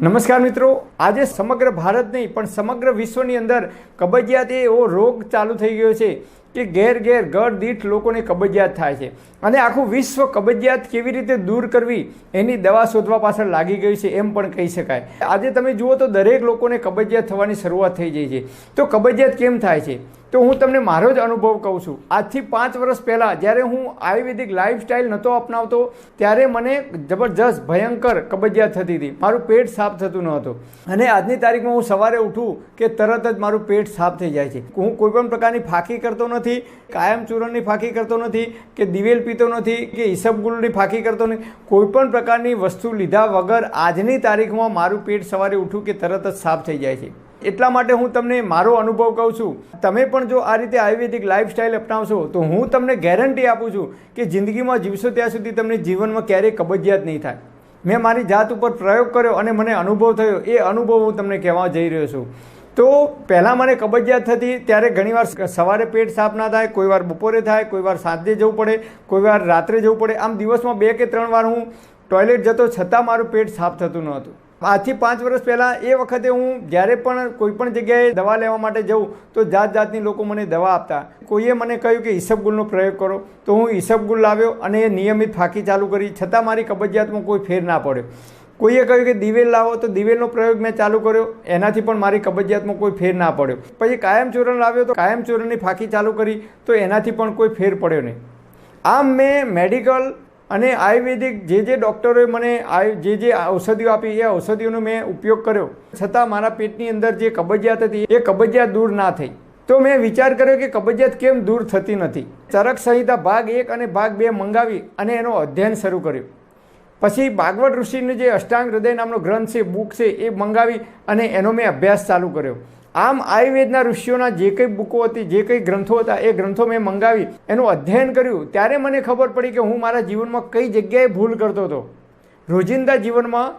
નમસ્કાર મિત્રો. આજે સમગ્ર ભારત નહીં, પણ સમગ્ર વિશ્વની અંદર કબજિયાત એ એવો રોગ ચાલુ થઈ ગયો છે કે ઘેર ઘેર ઘર દીઠ લોકોને કબજિયાત થાય છે. અને આખું વિશ્વ કબજિયાત કેવી રીતે દૂર કરવી એની દવા શોધવા પાછળ લાગી ગઈ છે એમ પણ કહી શકાય. આજે તમે જુઓ તો દરેક લોકોને કબજિયાત થવાની શરૂઆત થઈ જાય છે. તો કબજિયાત કેમ થાય છે? તો હું તમને મારો જ અનુભવ કહું છું. આજથી પાંચ વર્ષ પહેલાં જ્યારે હું આયુર્વેદિક લાઇફસ્ટાઇલ નહોતો અપનાવતો, ત્યારે મને જબરજસ્ત, ભયંકર કબજિયાત થતી હતી. મારું પેટ સાફ થતું ન હતું. અને આજની તારીખમાં હું સવારે ઉઠું કે તરત જ મારું પેટ સાફ થઈ જાય છે. હું કોઈ પણ પ્રકારની ફાંકી કરતો નથી, કાયમ ચૂરણની ફાંકી કરતો નથી, કે દિવેલ પીતો નથી, કે ઈસબગુલની ફાંકી કરતો નથી. કોઈપણ પ્રકારની વસ્તુ લીધા વગર આજની તારીખમાં મારું પેટ સવારે ઉઠું કે તરત જ સાફ થઈ જાય છે. એટલા માટે હું તમને મારો અનુભવ કહું છું. તમે પણ જો આ રીતે આયુર્વેદિક લાઈફસ્ટાઈલ અપનાવશો, તો હું તમને ગેરંટી આપું છું કે જિંદગીમાં જીવશો ત્યાં સુધી તમને જીવનમાં ક્યારેય કબજિયાત નહીં થાય. મેં મારી જાત ઉપર પ્રયોગ કર્યો અને મને અનુભવ થયો. એ અનુભવ હું તમને કહેવા જઈ રહ્યો છું. તો પહેલાં મને કબજિયાત થતી, ત્યારે ઘણીવાર સવારે પેટ સાફ ના થાય, કોઈ વાર બપોરે થાય, કોઈ વાર સાંજે જવું પડે, કોઈ વાર રાત્રે જવું પડે. આમ દિવસમાં બે કે ત્રણ વાર હું ટોયલેટ જતો, છતાં મારું પેટ સાફ થતું ન હતું. આજથી પાંચ વર્ષ પહેલાં એ વખતે હું જ્યારે પણ કોઈપણ જગ્યાએ દવા લેવા માટે જઉં, તો જાત જાતની લોકો મને દવા આપતા. કોઈએ મને કહ્યું કે ઈસબગુલનો પ્રયોગ કરો. તો હું ઈસબગુલ લાવ્યો અને એ નિયમિત ફાંકી ચાલુ કરી. છતાં મારી કબજિયાતમાં કોઈ ફેર ના પડ્યો. કોઈએ કહ્યું કે દિવેલ લાવો, તો દિવેલનો પ્રયોગ મેં ચાલુ કર્યો. એનાથી પણ મારી કબજિયાતમાં કોઈ ફેર ના પડ્યો. પછી કાયમ ચૂરણ લાવ્યો, તો કાયમ ચૂરણની ફાંકી ચાલુ કરી, તો એનાથી પણ કોઈ ફેર પડ્યો નહીં. આમ મેં મેડિકલ અને આયુર્વેદિક જે જે ડૉક્ટરોએ મને જે જે ઔષધિઓ આપી, એ ઔષધિઓનો મેં ઉપયોગ કર્યો. છતાં મારા પેટની અંદર જે કબજિયાત હતી, એ કબજિયાત દૂર ના થઈ. તો મેં વિચાર કર્યો કે કબજિયાત કેમ દૂર થતી નથી? ચરક સંહિતા ભાગ એક અને ભાગ બે મંગાવી અને એનો અધ્યયન શરૂ કર્યું. પછી ભાગવત ઋષિનું જે અષ્ટાંગ હૃદય નામનો ગ્રંથ છે, બુક છે, એ મંગાવી અને એનો મેં અભ્યાસ ચાલુ કર્યો. આમ આયુર્વેદના ઋષિઓના જે કંઈ બુકો હતી, જે કંઈ ગ્રંથો હતા, એ ગ્રંથો મેં મંગાવી, એનું અધ્યયન કર્યું. ત્યારે મને ખબર પડી કે હું મારા જીવનમાં કઈ જગ્યાએ ભૂલ કરતો હતો. રોજિંદા જીવનમાં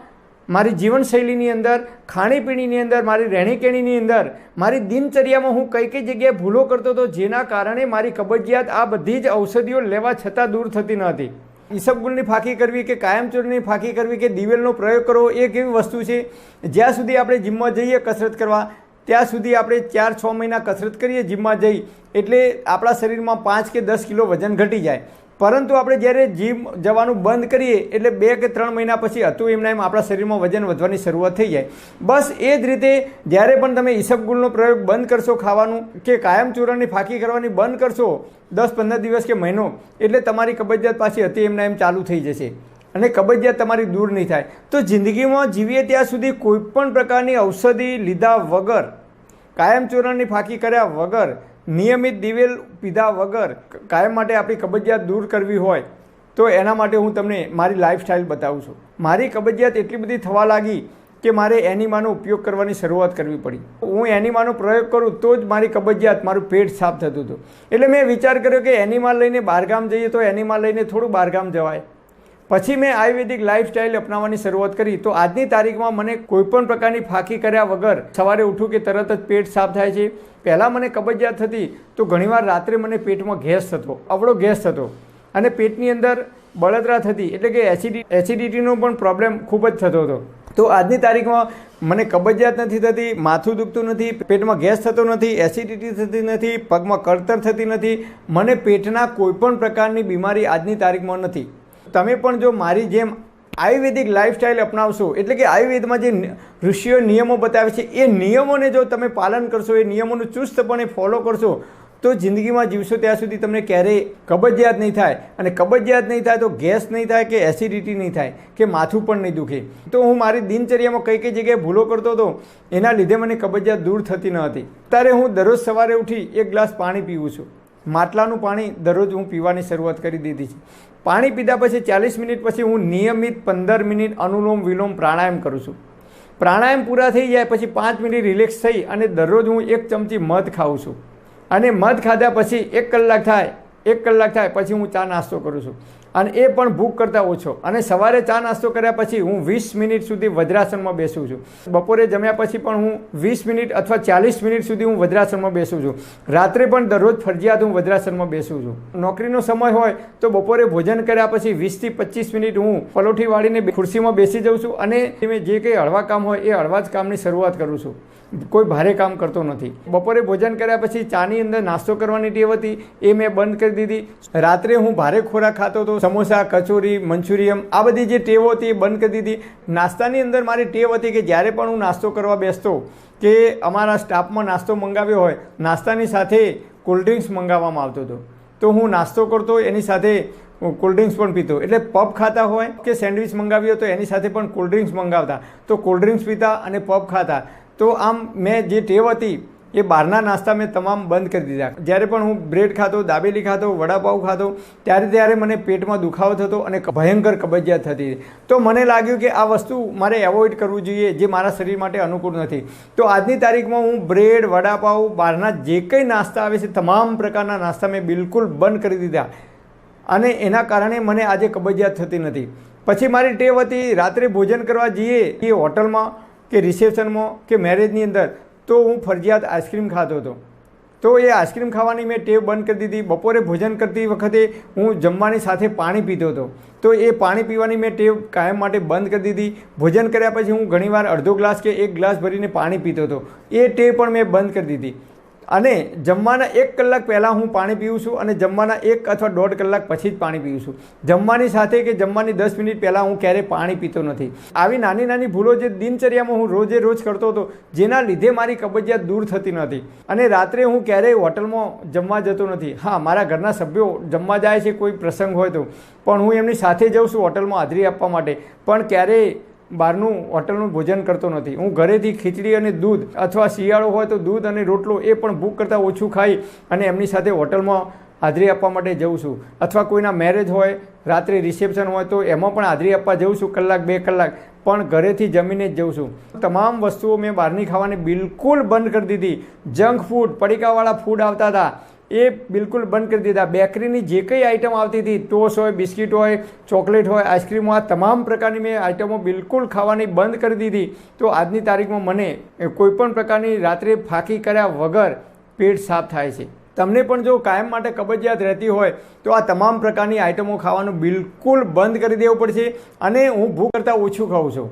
મારી જીવનશૈલીની અંદર, ખાણીપીણીની અંદર, મારી રહેણીકેણીની અંદર, મારી દિનચર્યામાં હું કઈ કઈ જગ્યાએ ભૂલો કરતો હતો, જેના કારણે મારી કબજિયાત આ બધી જ ઔષધિઓ લેવા છતાં દૂર થતી ન હતી. ઈસબગુલની ફાંકી કરવી કે કાયમચૂરની ફાંકી કરવી કે દિવેલનો પ્રયોગ કરવો એ કેવી વસ્તુ છે? જ્યાં સુધી આપણે જીમમાં જઈએ, કસરત કરવા ત્યાં સુધી આપણે ચાર, છ મહિના કસરત કરીએ જીમમાં જઈ, એટલે આપણા શરીરમાં પાંચ કે દસ કિલો વજન ઘટી જાય. પરંતુ આપણે જ્યારે જીમ જવાનું બંધ કરીએ, એટલે બે કે ત્રણ મહિના પછી હતું એમના એમ આપણા શરીરમાં વજન વધવાની શરૂઆત થઈ જાય. બસ એ જ રીતે જ્યારે પણ તમે ઈસબગુલનો પ્રયોગ બંધ કરશો ખાવાનું કે કાયમ ચૂરણની ફાંકી કરવાની બંધ કરશો, દસ, પંદર દિવસ કે મહિનો, એટલે તમારી કબજિયાત પાછી હતી એમના એમ ચાલુ થઈ જશે. અને કબજિયાત તમારી દૂર નહીં થાય. તો જિંદગીમાં જીવીએ ત્યાં સુધી કોઈપણ પ્રકારની ઔષધિ લીધા વગર, કાયમ ચૂરણની ફાંકી કર્યા વગર, નિયમિત દિવેલ પીધા વગર કાયમ માટે આપણી કબજિયાત દૂર કરવી હોય, તો એના માટે હું તમને મારી લાઈફસ્ટાઈલ બતાવું છું. મારી કબજિયાત એટલી બધી થવા લાગી કે મારે એનિમાનો ઉપયોગ કરવાની શરૂઆત કરવી પડી. હું એનિમાનો પ્રયોગ કરું તો જ મારી કબજિયાત, મારું પેટ સાફ થતું હતું. એટલે મેં વિચાર કર્યો કે એનિમા લઈને બહારગામ જઈએ તો એનિમા લઈને થોડું બહારગામ જવાય. પછી મેં આયુર્વેદિક લાઇફસ્ટાઇલ અપનાવવાની શરૂઆત કરી. તો આજની તારીખમાં મને કોઈપણ પ્રકારની ફાંકી કર્યા વગર સવારે ઉઠું કે તરત જ પેટ સાફ થાય છે. પહેલાં મને કબજિયાત થતી તો ઘણીવાર રાત્રે મને પેટમાં ગેસ થતો, અવળો ગેસ થતો. અને પેટની અંદર બળતરા થતી, એટલે કે એસિડી, એસિડિટીનો પણ પ્રોબ્લેમ ખૂબ જ થતો હતો. તો આજની તારીખમાં મને કબજિયાત નથી થતી, માથું દુખતું નથી, પેટમાં ગેસ થતો નથી, એસિડિટી થતી નથી, પગમાં કળતર થતી નથી. મને પેટના કોઈપણ પ્રકારની બીમારી આજની તારીખમાં નથી. તમે પણ જો મારી જેમ આયુર્વેદિક લાઈફસ્ટાઈલ અપનાવશો, એટલે કે આયુર્વેદમાં જે ઋષિઓ નિયમો બતાવે છે, એ નિયમોને જો તમે પાલન કરશો, એ નિયમોનું ચુસ્તપણે ફોલો કરશો, તો જિંદગીમાં જીવશો ત્યાં સુધી તમને ક્યારેય કબજિયાત નહીં થાય. અને કબજિયાત નહીં થાય તો ગેસ નહીં થાય કે એસિડિટી નહીં થાય, કે માથું પણ નહીં દુખે. તો હું મારી દિનચર્યામાં કઈ કઈ જગ્યાએ ભૂલો કરતો હતો, એના લીધે મને કબજિયાત દૂર થતી ન હતી. ત્યારે હું દરરોજ સવારે ઉઠી એક ગ્લાસ પાણી પીવું છું. માટલાનું પાણી દરરોજ હું પીવાની શરૂઆત કરી દીધી છે. પાણી પીધા પછી ચાલીસ મિનિટ પછી હું નિયમિત પંદર મિનિટ અનુલોમ વિલોમ પ્રાણાયામ કરું છું. પ્રાણાયામ પૂરા થઈ જાય પછી પાંચ મિનિટ રિલેક્સ થઈ અને દરરોજ હું એક ચમચી મધ ખાઉં છું. અને મધ ખાધા પછી એક કલાક થાય, એક કલાક થાય પછી હું ચા નાસ્તો કરું છું. અને એ પણ ભૂખ કરતાં ઓછો. અને સવારે ચા નાસ્તો કર્યા પછી હું વીસ મિનિટ સુધી વજ્રાસનમાં બેસું છું. બપોરે જમ્યા પછી પણ હું વીસ મિનિટ અથવા ચાલીસ મિનિટ સુધી હું વજ્રાસનમાં બેસું છું. રાત્રે પણ દરરોજ ફરજિયાત હું વજ્રાસનમાં બેસું છું. નોકરીનો સમય હોય તો બપોરે ભોજન કર્યા પછી વીસથી પચીસ મિનિટ હું પલોઠી વાળીને ખુરશીમાં બેસી જાઉં છું અને મેં જે કંઈ હળવા કામ હોય એ હળવા જ કામની શરૂઆત કરું છું. કોઈ ભારે કામ કરતો નથી. બપોરે ભોજન કર્યા પછી ચાની અંદર નાસ્તો કરવાની ટેવ હતી એ મેં બંધ કરી દીધી. રાત્રે હું ભારે ખોરાક ખાતો હતો સમોસા, કચોરી, મંચુરિયમ, આ બધી જે ટેવો હતી એ બંધ કરી દીધી. નાસ્તાની અંદર મારી ટેવ હતી કે જ્યારે પણ હું નાસ્તો કરવા બેસતો, કે અમારા સ્ટાફમાં નાસ્તો મંગાવ્યો હોય, નાસ્તાની સાથે કોલ્ડ્રિંક્સ મંગાવવામાં આવતો હતો. તો હું નાસ્તો કરતો, એની સાથે કોલ્ડ્રિંક્સ પણ પીતો. એટલે પબ ખાતા હોય કે સેન્ડવિચ મંગાવ્યો તો એની સાથે પણ કોલ્ડ્રિંક્સ મંગાવતા. તો કોલ્ડ્રિંક્સ પીતા અને પબ ખાતા. તો આમ મેં જે ટેવ હતી એ બહારના નાસ્તા મેં તમામ બંધ કરી દીધા. જ્યારે પણ હું બ્રેડ ખાતો દાબેલી ખાતો વડાપાઉં ખાતો ત્યારે ત્યારે મને પેટમાં દુખાવો થતો અને ભયંકર કબજિયાત થતી. તો મને લાગ્યું કે આ વસ્તુ મારે એવોઇડ કરવું જોઈએ જે મારા શરીર માટે અનુકૂળ નથી. તો આજની તારીખમાં હું બ્રેડ, વડાપાઉં, બહારના જે કંઈ નાસ્તા આવે છે, તમામ પ્રકારના નાસ્તા મેં બિલકુલ બંધ કરી દીધા. અને એના કારણે મને આજે કબજિયાત થતી નથી. પછી મારી ટેવ હતી, રાત્રે ભોજન કરવા જઈએ, એ હોટલમાં કે રિસેપ્શનમાં કે મેરેજની અંદર. તો હું ફરજિયાત આઈસ્ક્રીમ ખાતો હતો. તો એ આઈસ્ક્રીમ ખાવાની મેં ટેવ બંધ કરી દીધી. બપોરે ભોજન કરતી વખતે હું જમવાની સાથે પાણી પીતો હતો. તો એ પાણી પીવાની મેં ટેવ કાયમ માટે બંધ કરી દીધી. ભોજન કર્યા પછી હું ઘણીવાર અડધો ગ્લાસ કે એક ગ્લાસ ભરીને પાણી પીતો હતો. એ ટેવ પણ મેં બંધ કરી દીધી. અને જમવાના એક કલાક પહેલાં હું પાણી પીઉં છું અને જમવાના એક અથવા દોઢ કલાક પછી જ પાણી પીઉં છું. જમવાની સાથે કે જમવાની દસ મિનિટ પહેલાં હું ક્યારેય પાણી પીતો નથી. આવી નાની નાની ભૂલો જે દિનચર્યામાં હું રોજે રોજ કરતો હતો, જેના લીધે મારી કબજિયાત દૂર થતી નથી અને રાત્રે હું ક્યારેય હોટલમાં જમવા જતો નથી. હા, મારા ઘરના સભ્યો જમવા જાય છે કોઈ પ્રસંગ હોય તો, પણ હું એમની સાથે જાઉં છું હોટલમાં હાજરી આપવા માટે. પણ ક્યારેય બહારનું હોટલનું ભોજન કરતો નથી. હું ઘરેથી ખીચડી અને દૂધ અથવા શિયાળો હોય તો દૂધ અને રોટલો એ પણ ભૂખ કરતાં ઓછું ખાઈ અને એમની સાથે હોટલમાં હાજરી આપવા માટે જઉં છું. અથવા કોઈના મેરેજ હોય, રાત્રે રિસેપ્શન હોય તો એમાં પણ હાજરી આપવા જઉં છું, કલાક, બે કલાક. પણ ઘરેથી જમીને જ જઉં છું. તમામ વસ્તુઓ મેં બહારની ખાવાની બિલકુલ બંધ કરી દીધી. જંક ફૂડ પડીકાવાળા ફૂડ આવતા હતા. એ બિલકુલ બંધ કરી દીધા. બેકરીની જે કંઈ આઈટમ આવતી હતી ટોસ હોય, બિસ્કિટ હોય, ચોકલેટ હોય, આઈસ્ક્રીમ, આ તમામ પ્રકારની મેં આઈટમો બિલકુલ ખાવાની બંધ કરી દીધી. તો આજની તારીખમાં મને કોઈપણ પ્રકારની રાત્રે ફાંકી કર્યા વગર પેટ સાફ થાય છે. તમને પણ જો કાયમ માટે કબજિયાત રહેતી હોય, તો આ તમામ પ્રકારની આઈટમો ખાવાનું બિલકુલ બંધ કરી દેવું પડશે અને હું ભૂખ કરતાં ઓછું ખાઉં છું.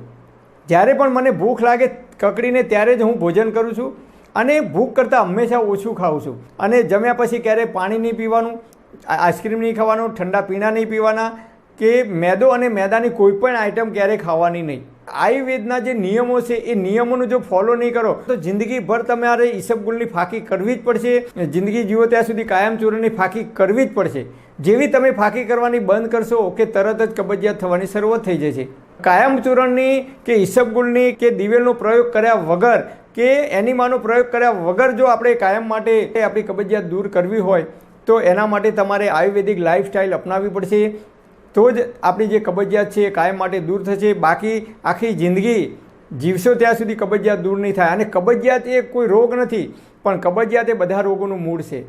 જ્યારે પણ મને ભૂખ લાગે કકડીને, ત્યારે જ હું ભોજન કરું છું. અને ભૂખ કરતાં હંમેશા ઓછું ખાઉં છું. અને જમ્યા પછી ક્યારેય પાણી નહીં પીવાનું આઈસ્ક્રીમ નહીં ખાવાનું, ઠંડા પીણા નહીં પીવાના, કે મેદો અને મેદાની કોઈ પણ આઈટમ ક્યારેય ખાવાની નહીં. આયુર્વેદના જે નિયમો છે, એ નિયમોનું જો ફોલો નહીં કરો, તો જિંદગીભર તમારે ઈસબગુલની ફાંકી કરવી જ પડશે, જિંદગી જીવો ત્યાં સુધી કાયમ ફાંકી કરવી જ પડશે. જેવી તમે ફાંકી કરવાની બંધ કરશો કે તરત જ કબજિયાત થવાની શરૂઆત થઈ જશે. કાયમચૂરણની કે ઈસબગુલની કે દિવેલનો પ્રયોગ કર્યા વગર કે એનિમાનો પ્રયોગ કર્યા વગર જો આપણે કાયમ માટે આપણી કબજિયાત દૂર કરવી હોય, તો એના માટે તમારે આયુર્વેદિક લાઈફસ્ટાઈલ અપનાવવી પડશે. તો જ આપણી જે કબજિયાત છે એ કાયમ માટે દૂર થશે. બાકી આખી જિંદગી જીવશો ત્યાં સુધી કબજિયાત દૂર નહીં થાય. અને કબજિયાત એ કોઈ રોગ નથી, પણ કબજિયાત એ બધા રોગોનું મૂળ છે.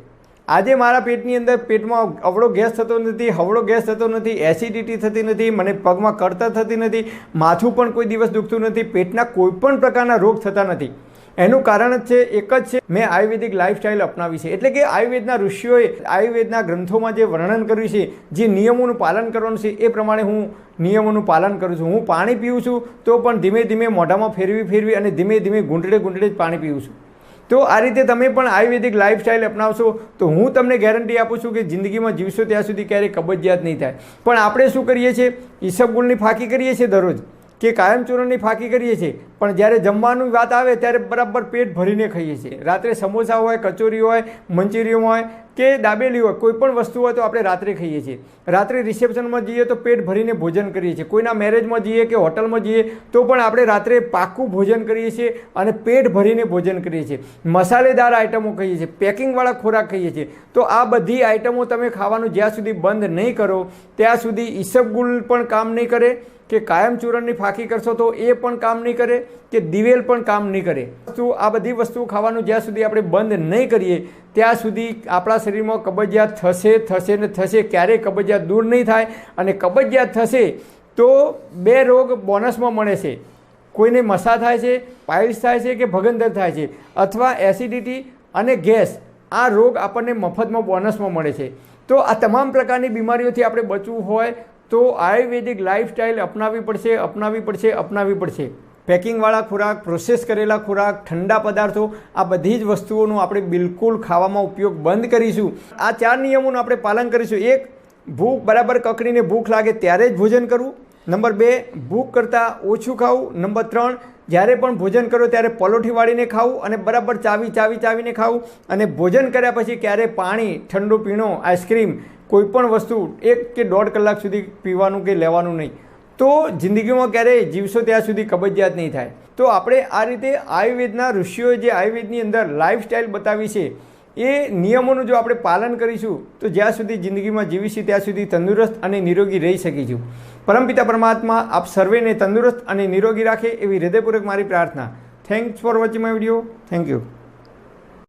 આજે મારા પેટની અંદર પેટમાં અવળો ગેસ થતો નથી, હવળો ગેસ થતો નથી, એસિડિટી થતી નથી, મને પગમાં કરતા થતી નથી, માથું પણ કોઈ દિવસ દુખતું નથી, પેટના કોઈ પણ પ્રકારના રોગ થતા નથી. એનું કારણ જ છે, એક જ છે, મેં આયુર્વેદિક લાઇફસ્ટાઇલ અપનાવી છે. એટલે કે આયુર્વેદના ઋષિઓએ આયુર્વેદના ગ્રંથોમાં જે વર્ણન કર્યું છે, જે નિયમોનું પાલન કરવાનું છે, એ પ્રમાણે હું નિયમોનું પાલન કરું છું. હું પાણી પીઉં છું, તો પણ ધીમે ધીમે મોઢામાં ફેરવી ફેરવી અને ધીમે ધીમે ગુંટડે ગુંટડે જ પાણી પીઉં છું. તો આ રીતે તમે પણ આયુર્વેદિક લાઇફસ્ટાઇલ અપનાવશો, તો હું તમને ગેરંટી આપું છું કે જિંદગીમાં જીવશો ત્યાં સુધી ક્યારેય કબજિયાત નહીં થાય. પણ આપણે શું કરીએ છીએ? ઈસબગુલની ફાંકી કરીએ છીએ દરરોજ? કે કાયમચૂર્ણની ફાંકી કરીએ છીએ? પણ જ્યારે જમવાની વાત આવે ત્યારે બરાબર પેટ ભરીને ખાઈએ છીએ. રાત્રે સમોસા હોય, કચોરી હોય મંચુરિયમ હોય કે દાબેલી હોય, કોઈ પણ વસ્તુ હોય તો આપણે રાત્રે ખાઈએ છીએ. રાત્રે રિસેપ્શનમાં જઈએ તો પેટ ભરીને ભોજન કરીએ છીએ. કોઈના મેરેજમાં જઈએ કે હોટલમાં જઈએ તો પણ આપણે રાત્રે પાક્કું ભોજન કરીએ છીએ અને પેટ ભરીને ભોજન કરીએ છીએ. મસાલેદાર આઇટમો ખાઈએ છીએ. પેકિંગવાળા ખોરાક ખાઈએ છીએ. તો આ બધી આઈટમો તમે ખાવાનું જ્યાં સુધી બંધ નહીં કરો, ત્યાં સુધી ઈસબગુલ પણ કામ નહીં કરે કે કાયમ ચૂરણની ફાંકી કરશો તો એ પણ કામ નહીં કરે. કે દિવેલ પણ કામ નહીં કરે. વસ્તુ, આ બધી વસ્તુઓ ખાવાનું જ્યાં સુધી આપણે બંધ નહીં કરીએ, ત્યાં સુધી આપણા શરીરમાં કબજિયાત થશે થશે ને થશે, ક્યારેય કબજિયાત દૂર નહીં થાય અને કબજિયાત થશે તો બે રોગ બોનસમાં મળે છે. કોઈને મસા થાય છે, પાઇલ્સ થાય છે કે ભગંદર થાય છે, અથવા એસિડિટી અને ગેસ, આ રોગ આપણને મફતમાં, બોનસમાં મળે છે. તો આ તમામ પ્રકારની બીમારીઓથી આપણે બચવું હોય તો આયુર્વેદિક લાઈફસ્ટાઈલ અપનાવવી પડશે અપનાવવી પડશે અપનાવવી પડશે. પેકિંગવાળા ખોરાક પ્રોસેસ કરેલા ખોરાક, ઠંડા પદાર્થો, આ બધી જ વસ્તુઓનો આપણે બિલકુલ ખાવામાં ઉપયોગ બંધ કરીશું. આ ચાર નિયમોનું આપણે પાલન કરીશું. એક, ભૂખ બરાબર કકડીને ભૂખ લાગે ત્યારે જ ભોજન કરવું. નંબર બે, ભૂખ કરતાં ઓછું ખાવું. નંબર ત્રણ, જ્યારે પણ ભોજન કરો ત્યારે પલોઠી વાળીને ખાવું અને બરાબર ચાવી ચાવી ચાવીને ખાવું. અને ભોજન કર્યા પછી ક્યારે પાણી, ઠંડુ પીણો, આઈસ્ક્રીમ કોઈપણ વસ્તુ એક કે દોઢ કલાક સુધી પીવાનું કે લેવાનું નહીં. તો જિંદગીમાં ક્યારેય જીવશો ત્યાં સુધી કબજિયાત નહીં થાય. તો આપણે આ રીતે આયુર્વેદના ઋષિઓએ જે આયુર્વેદની અંદર લાઈફસ્ટાઈલ બતાવી છે, એ નિયમોનું જો આપણે પાલન કરીશું, તો જ્યાં સુધી જિંદગીમાં જીવીશું ત્યાં સુધી તંદુરસ્ત અને નિરોગી રહી શકીશું. પરમપિતા પરમાત્મા, આપ સર્વેને તંદુરસ્ત અને નિરોગી રાખે એવી હૃદયપૂર્વક મારી પ્રાર્થના. Thanks for watching my video thank you